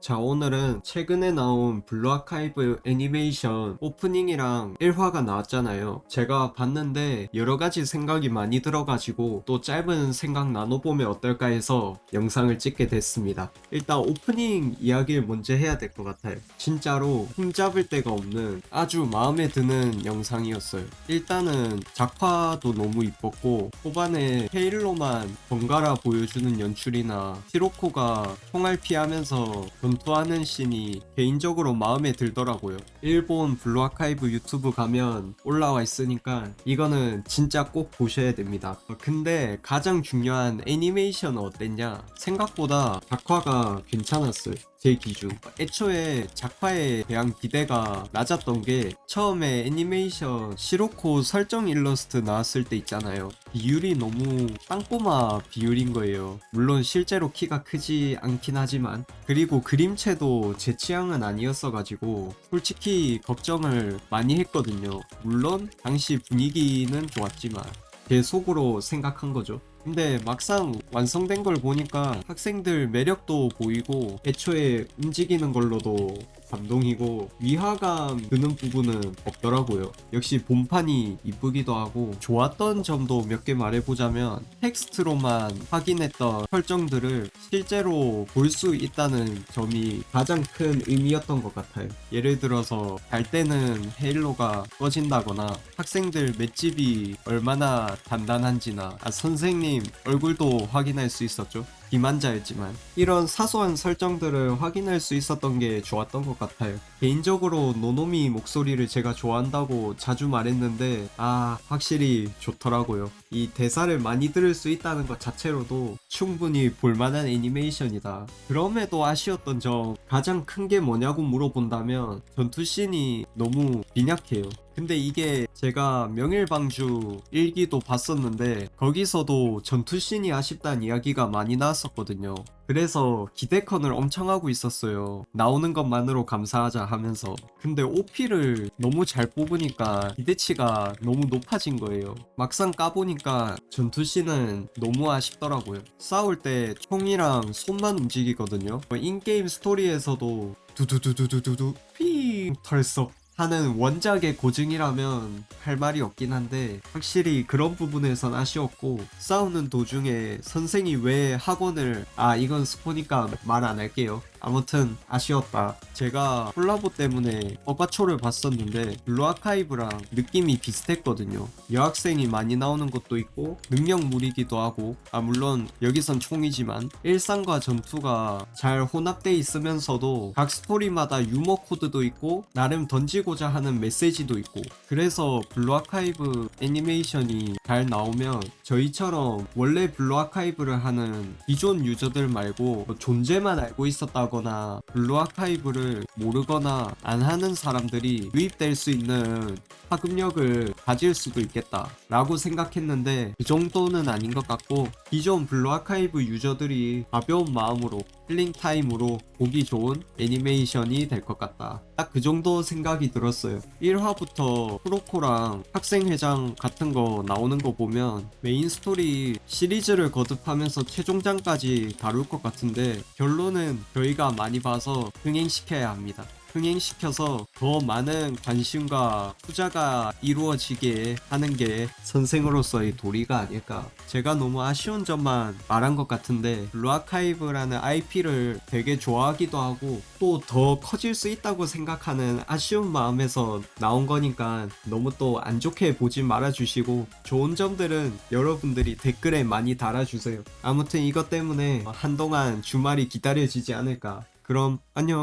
자 오늘은 최근에 나온 블루 아카이브 애니메이션 오프닝이랑 1화가 나왔잖아요. 제가 봤는데 여러가지 생각이 많이 들어가지고 또 짧은 생각 나눠보면 어떨까 해서 영상을 찍게 됐습니다. 일단 오프닝 이야기를 먼저 해야 될 것 같아요. 진짜로 흠잡을 데가 없는 아주 마음에 드는 영상이었어요. 일단은 작화도 너무 이뻤고 초반에 헤일로만 번갈아 보여주는 연출이나 시로코가 총알 피하면서 전투하는 씬이 개인적으로 마음에 들더라고요. 일본 블루 아카이브 유튜브 가면 올라와 있으니까 이거는 진짜 꼭 보셔야 됩니다. 어, 근데 가장 중요한 애니메이션은 어땠냐? 생각보다 작화가 괜찮았어요. 제 기준. 애초에 작화에 대한 기대가 낮았던 게 처음에 애니메이션 시로코 설정 일러스트 나왔을 때 있잖아요. 비율이 너무 땅꼬마 비율인 거예요. 물론 실제로 키가 크지 않긴 하지만 그리고 그림체도 제 취향은 아니었어가지고 솔직히 걱정을 많이 했거든요. 물론 당시 분위기는 좋았지만 제 속으로 생각한 거죠. 근데 막상 완성된 걸 보니까 학생들 매력도 보이고 애초에 움직이는 걸로도 감동이고 위화감 드는 부분은 없더라고요. 역시 본판이 이쁘기도 하고 좋았던 점도 몇 개 말해보자면 텍스트로만 확인했던 설정들을 실제로 볼 수 있다는 점이 가장 큰 의미였던 것 같아요. 예를 들어서 갈 때는 헤일로가 꺼진다거나 학생들 맷집이 얼마나 단단한지나 아, 선생님 얼굴도 확인할 수 있었죠. 비만자였지만 이런 사소한 설정들을 확인할 수 있었던 게 좋았던 것 같아요. 개인적으로 노노미 목소리를 제가 좋아한다고 자주 말했는데 아 확실히 좋더라고요. 이 대사를 많이 들을 수 있다는 것 자체로도 충분히 볼만한 애니메이션이다. 그럼에도 아쉬웠던 점 가장 큰 게 뭐냐고 물어본다면 전투 씬이 너무 빈약해요. 근데 이게 제가 명일방주 일기도 봤었는데 거기서도 전투씬이 아쉽다는 이야기가 많이 나왔었거든요. 그래서 기대컨을 엄청 하고 있었어요. 나오는 것만으로 감사하자 하면서. 근데 OP를 너무 잘 뽑으니까 기대치가 너무 높아진 거예요. 막상 까보니까 전투씬은 너무 아쉽더라고요. 싸울 때 총이랑 손만 움직이거든요. 인게임 스토리에서도 두두두두두두두 피 털썩 하는 원작의 고증이라면 할 말이 없긴 한데 확실히 그런 부분에선 아쉬웠고 싸우는 도중에 선생이 왜 학원을 아 이건 스포니까 말 안 할게요. 아무튼 아쉬웠다. 제가 콜라보 때문에 어과초를 봤었는데 블루 아카이브랑 느낌이 비슷했거든요. 여학생이 많이 나오는 것도 있고 능력물이기도 하고 아 물론 여기선 총이지만 일상과 전투가 잘 혼합돼 있으면서도 각 스토리마다 유머 코드도 있고 나름 던지 고자 하는 메시지도 있고 그래서 블루 아카이브 애니메이션이 잘 나오면 저희처럼 원래 블루 아카이브를 하는 기존 유저들 말고 뭐 존재만 알고 있었다거나 블루 아카이브를 모르거나 안 하는 사람들이 유입될 수 있는 파급력을 가질 수도 있겠다 라고 생각했는데 그 정도는 아닌 것 같고 기존 블루 아카이브 유저들이 가벼운 마음으로 힐링 타임으로 보기 좋은 애니메이션이 될 것 같다 딱 그 정도 생각이 들었어요. 1화부터 프로코랑 학생회장 같은 거 나오는 거 보면 메인 스토리 시리즈를 거듭하면서 최종장까지 다룰 것 같은데 결론은 저희가 많이 봐서 흥행시켜야 합니다 흥행시켜서 더 많은 관심과 투자가 이루어지게 하는 게 선생으로서의 도리가 아닐까. 제가 너무 아쉬운 점만 말한 것 같은데 루아카이브라는 IP를 되게 좋아하기도 하고 또 더 커질 수 있다고 생각하는 아쉬운 마음에서 나온 거니까 너무 또 안 좋게 보지 말아주시고 좋은 점들은 여러분들이 댓글에 많이 달아주세요. 아무튼 이것 때문에 한동안 주말이 기다려지지 않을까. 그럼 안녕.